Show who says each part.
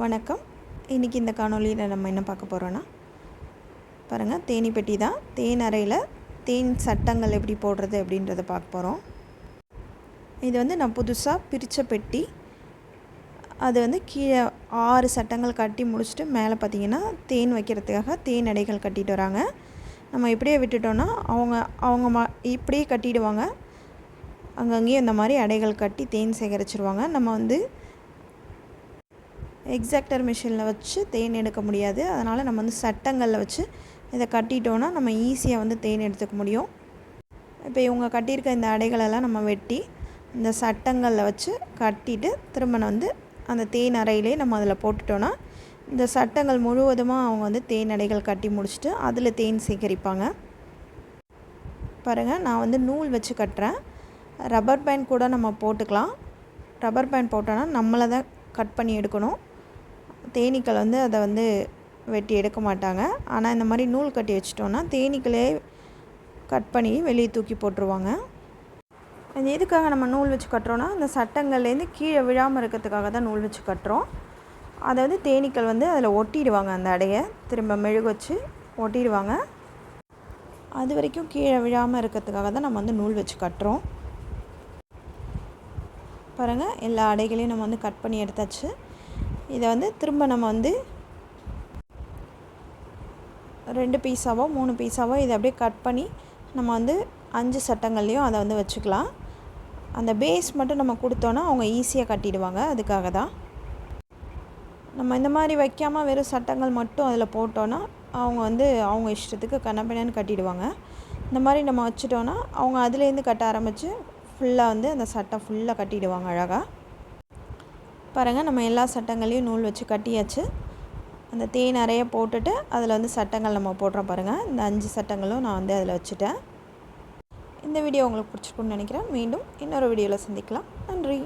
Speaker 1: வணக்கம். இன்றைக்கி இந்த காணொலியில் நம்ம என்ன பார்க்க போகிறோன்னா பாருங்கள் தேனி பெட்டி தான். தேன் அறையில் தேன் சட்டங்கள் எப்படி போடுறது அப்படின்றத பார்க்க போகிறோம் இது வந்து நான் புதுசாக பிரித்த பெட்டி. அது வந்து கீழே ஆறு சட்டங்கள் கட்டி முடிச்சுட்டு மேலே பார்த்தீங்கன்னா தேன் வைக்கிறதுக்காக தேன் அடைகள் கட்டிட்டு வராங்க. நம்ம இப்படியே விட்டுட்டோன்னா அவங்க அவங்க ம இப்படியே கட்டிடுவாங்க. அங்கங்கேயும் இந்த மாதிரி அடைகள் கட்டி தேன் சேகரிச்சிருவாங்க. நம்ம வந்து எக்ஸாக்டர் மிஷினில் வச்சு தேன் எடுக்க முடியாது. அதனால் நம்ம வந்து சட்டங்களில் வச்சு இதை கட்டிட்டோன்னா நம்ம ஈஸியாக வந்து தேன் எடுத்துக்க முடியும். இப்போ இவங்க கட்டியிருக்க இந்த அடைகளெல்லாம் நம்ம வெட்டி இந்த சட்டங்களில் வச்சு கட்டிட்டு திரும்ப வந்து அந்த தேன் அறையிலே நம்ம அதில் போட்டுட்டோன்னா இந்த சட்டங்கள் முழுவதுமாக அவங்க வந்து தேன் அடைகள் கட்டி முடிச்சுட்டு அதில் தேன் சேகரிப்பாங்க. பாருங்கள் நான் வந்து நூல் வச்சு கட்டுறேன். ரப்பர் பேண்ட் கூட நம்ம போட்டுக்கலாம். ரப்பர் பேண்ட் போட்டோன்னா நம்மளை தான் கட் பண்ணி எடுக்கணும். தேனீக்கள் வந்து அதை வந்து வெட்டி எடுக்க மாட்டாங்க. ஆனால் இந்த மாதிரி நூல் கட்டி வச்சிட்டோன்னா தேனீக்களே கட் பண்ணி வெளியே தூக்கி போட்டுருவாங்க. எதுக்காக நம்ம நூல் வச்சு கட்டுறோன்னா அந்த சட்டங்கள்லேருந்து கீழே விழாமல் இருக்கிறதுக்காக தான் நூல் வச்சு கட்டுறோம். அதை வந்து தேனீக்கள் வந்து அதில் ஒட்டிடுவாங்க அந்த அடையை. திரும்ப மெழுகு வச்சு ஒட்டிடுவாங்க. அது வரைக்கும் கீழே விழாமல் இருக்கிறதுக்காக தான் நம்ம வந்து நூல் வச்சு கட்டுறோம். பாருங்கள் எல்லா அடைகளையும் நம்ம வந்து கட் பண்ணி எடுத்தாச்சு. இதை வந்து திரும்ப நம்ம வந்து ரெண்டு பீஸாவோ மூணு பீஸாவோ இதை அப்படியே கட் பண்ணி நம்ம வந்து அஞ்சு சட்டங்கள்லேயும் அதை வந்து வச்சுக்கலாம். அந்த பேஸ் மட்டும் நம்ம கொடுத்தோன்னா அவங்க ஈஸியாக கட்டிடுவாங்க. அதுக்காக தான். நம்ம இந்த மாதிரி வைக்காமல் வெறும் சட்டங்கள் மட்டும் அதில் போட்டோன்னா அவங்க வந்து அவங்க இஷ்டத்துக்கு கண்ணப்பினன்னு கட்டிடுவாங்க. இந்த மாதிரி நம்ம வச்சுட்டோன்னா அவங்க அதுலேருந்து கட்ட ஆரம்பித்து ஃபுல்லாக வந்து அந்த சட்டை ஃபுல்லாக கட்டிடுவாங்க அழகாக பாருங்கள் நம்ம எல்லா சட்டங்களையும் நூல் வச்சு கட்டியாச்சு. அந்த தேன் நிறைய போட்டுட்டு அதில் வந்து சட்டங்கள் நம்ம போடுறோம் பாருங்கள் இந்த அஞ்சு சட்டங்களும் நான் வந்து அதில் வச்சுட்டேன். இந்த வீடியோ உங்களுக்கு பிடிச்சிருக்குன்னு நினைக்கிறேன். மீண்டும் இன்னொரு வீடியோவில் சந்திக்கலாம். நன்றி.